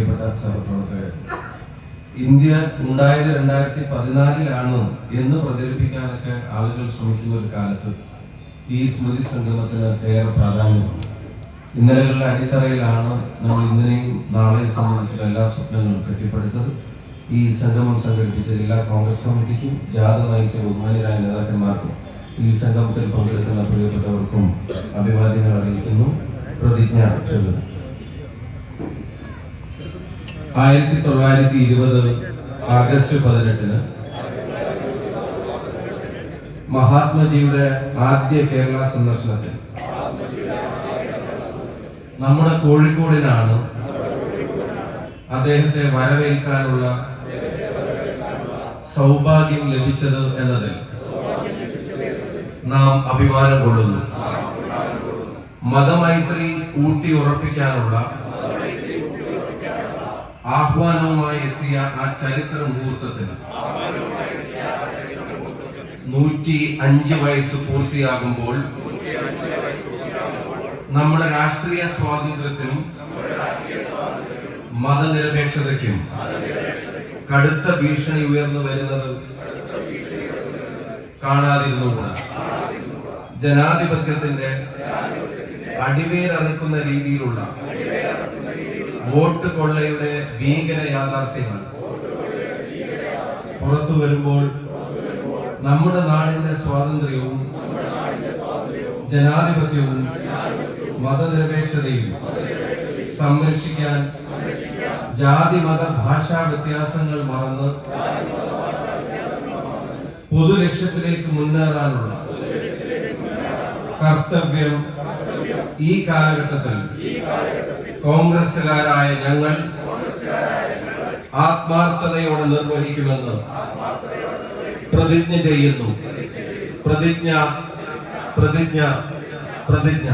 പ്രിയപ്പെട്ട സഹപ്രവർത്തകർ ഇന്ത്യ ഉണ്ടായത് രണ്ടായിരത്തി പതിനാലിലാണ് എന്ന് പ്രചരിപ്പിക്കാനൊക്കെ ആളുകൾ ശ്രമിക്കുന്ന ഒരു കാലത്ത് ഈ സ്മൃതി സംഗമത്തിന് ഏറെ പ്രാധാന്യമുണ്ട്. ഇന്നലകളുടെ അടിത്തറയിലാണ് നമ്മൾ ഇന്നലെയും നാളെയും സംബന്ധിച്ചുള്ള എല്ലാ സ്വപ്നങ്ങളും കെട്ടിപ്പടുത്തത്. ഈ സംഗമം സംഘടിപ്പിച്ച ജില്ലാ കോൺഗ്രസ് കമ്മിറ്റിക്കും ജാഥ നയിച്ച ബഹുമാനരായ നേതാക്കന്മാർക്കും ഈ സംഗമത്തിൽ പങ്കെടുക്കുന്ന പ്രിയപ്പെട്ടവർക്കും അഭിവാദ്യങ്ങൾ അറിയിക്കുന്നു. പ്രതിജ്ഞ ചൊല്ലുന്നു. ആയിരത്തി തൊള്ളായിരത്തി ഇരുപത് ആഗസ്റ്റ് പതിനെട്ടിന് മഹാത്മജിയുടെ ആദ്യ കേരള സന്ദർശനത്തിൽ നമ്മുടെ കോഴിക്കോടിനാണ് അദ്ദേഹത്തെ വരവേൽക്കാനുള്ള സൗഭാഗ്യം ലഭിച്ചത് എന്നതിൽ നാം അഭിമാനം കൊള്ളുന്നു. മതമൈത്രി ഊട്ടി ഉറപ്പിക്കാനുള്ള ആഹ്വാനവുമായി എത്തിയ ആ ചരിത്ര മുഹൂർത്തത്തിന് നൂറ്റി അഞ്ച് വയസ്സ് പൂർത്തിയാകുമ്പോൾ നമ്മുടെ രാഷ്ട്രീയ സ്വാതന്ത്ര്യത്തിനും മതനിരപേക്ഷതയ്ക്കും കടുത്ത ഭീഷണി ഉയർന്നു വരുന്നത് കാണാതിരുന്നുകൂടാ. ജനാധിപത്യത്തിന്റെ അടിവേരറുക്കുന്ന രീതിയിലുള്ള വോട്ട് കൊള്ളയുടെ ഭീകര യാഥാർത്ഥ്യങ്ങൾ. പുറത്തു വരുമ്പോൾ നമ്മുടെ നാടിന്റെ സ്വാതന്ത്ര്യവും ജനാധിപത്യവും മതനിരപേക്ഷതയും സംരക്ഷിക്കാൻ ജാതി മത ഭാഷാ വ്യത്യാസങ്ങൾ മറന്ന് പൊതുലക്ഷ്യത്തിലേക്ക് മുന്നേറാനുള്ള കർത്തവ്യം ഈ കാലഘട്ടത്തിൽ കോൺഗ്രസുകാരായ ഞങ്ങൾ ആത്മാർത്ഥതയോടെ നിർവഹിക്കുമെന്ന് പ്രതിജ്ഞ ചെയ്യുന്നു. പ്രതിജ്ഞ പ്രതിജ്ഞ പ്രതിജ്ഞ.